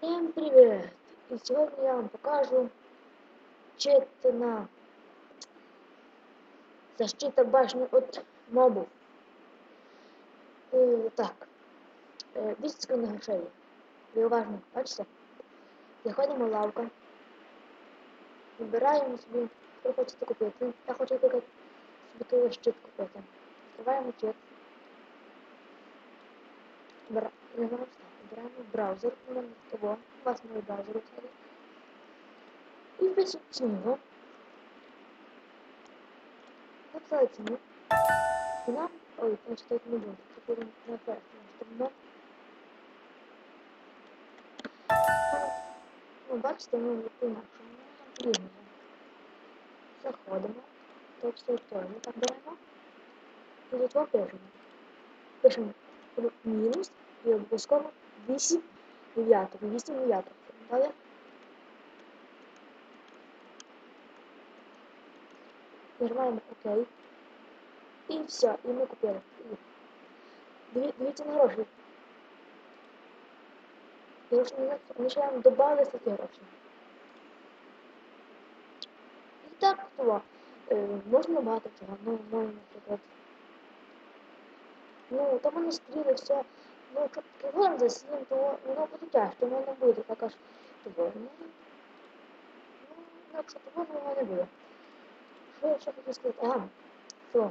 Всем привет! И сегодня я вам покажу на защита башни от мобов. Е, так, е, 200 секунд грошей. Ви уважно, бачите? Заходимо в лавку. Вибираємо собі, що хочете купити. Я хочу наприклад, собі щит купити. Відкриваємо чит. Вибираємо браузер, мене того, вас мій браузер у І вписуємо ціну. Написали ціну. Ціна, ой, значить тут не буде, це буде на першому сторона. Ну, бачите, ми інакше. Заходимо, тут все теж так беремо. І тут пишемо. Пишемо мінус і обов'язково 8 дев'яток, 8 дев'яток. Далі. Нажимаємо ОК. І все, і ми купили. Диві, дивіться на гроші. Вже не знаю, вони ще нам додали такі гроші. І так, то, е, можна багато чого, ну, можна, наприклад. Ну, там вони стріли, все. Ну, кілограм за 7, то воно буде тяжко, воно не буде так аж того. Ну, ну, якщо того, воно не буде. Що я ще хотів сказати? Ага, все.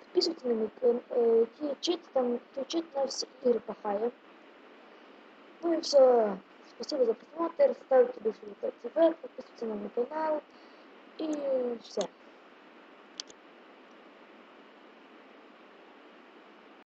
Підписуйтесь на мій е, ті чит, там, ті чит на всі ігри пахає. Ну и все. Спасибо за просмотр, ставьте пальцы вверх, подписывайтесь на мой канал и все.